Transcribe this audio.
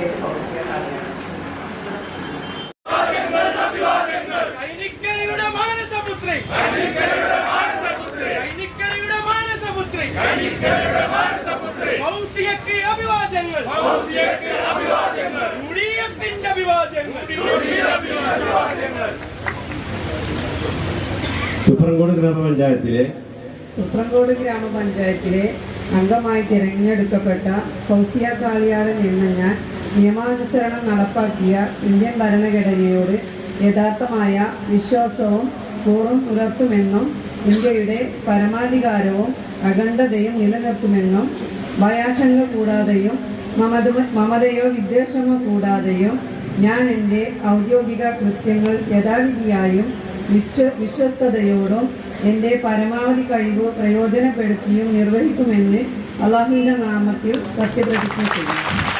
പേര് ഫൗസിയ ഹാലിയാണ് കൈനിക്കരയുടെ മാനസപുത്രി. കൈനിക്കരയുടെ മാനസപുത്രി. ഫൗസിയക്ക് അഭിവാദ്യങ്ങൾ. യുഡിഎഫിന്റെ അഭിവാദ്യങ്ങൾ. തുപ്രങ്കോട് ഗ്രാമപഞ്ചായത്തിലെ തുപ്രംകോട് ഗ്രാമപഞ്ചായത്തിലെ അംഗമായി തിരഞ്ഞെടുക്കപ്പെട്ട ഫൗസിയ കാളിയാടൻ എന്ന ഞാൻ നിയമാനുസരണം നടപ്പാക്കിയ ഇന്ത്യൻ ഭരണഘടനയോട് യഥാർത്ഥമായ വിശ്വാസവും കൂറും പുലർത്തുമെന്നും ഇന്ത്യയുടെ പരമാധികാരവും അഖണ്ഡതയും നിലനിർത്തുമെന്നും ഭയാശങ്ക കൂടാതെയും മമത മമതയോ വിദ്വേഷമോ കൂടാതെയും ഞാൻ എന്റെ ഔദ്യോഗിക കൃത്യങ്ങൾ യഥാവിധിയായും വിശ്വ വിശ്വസ്തയോടും എന്റെ പരമാവധി കഴിവ് പ്രയോജനപ്പെടുത്തിയും നിർവഹിക്കുമെന്ന് അള്ളാഹുവിന്റെ നാമത്തിൽ സത്യപ്രതിജ്ഞ ചെയ്യുന്നു.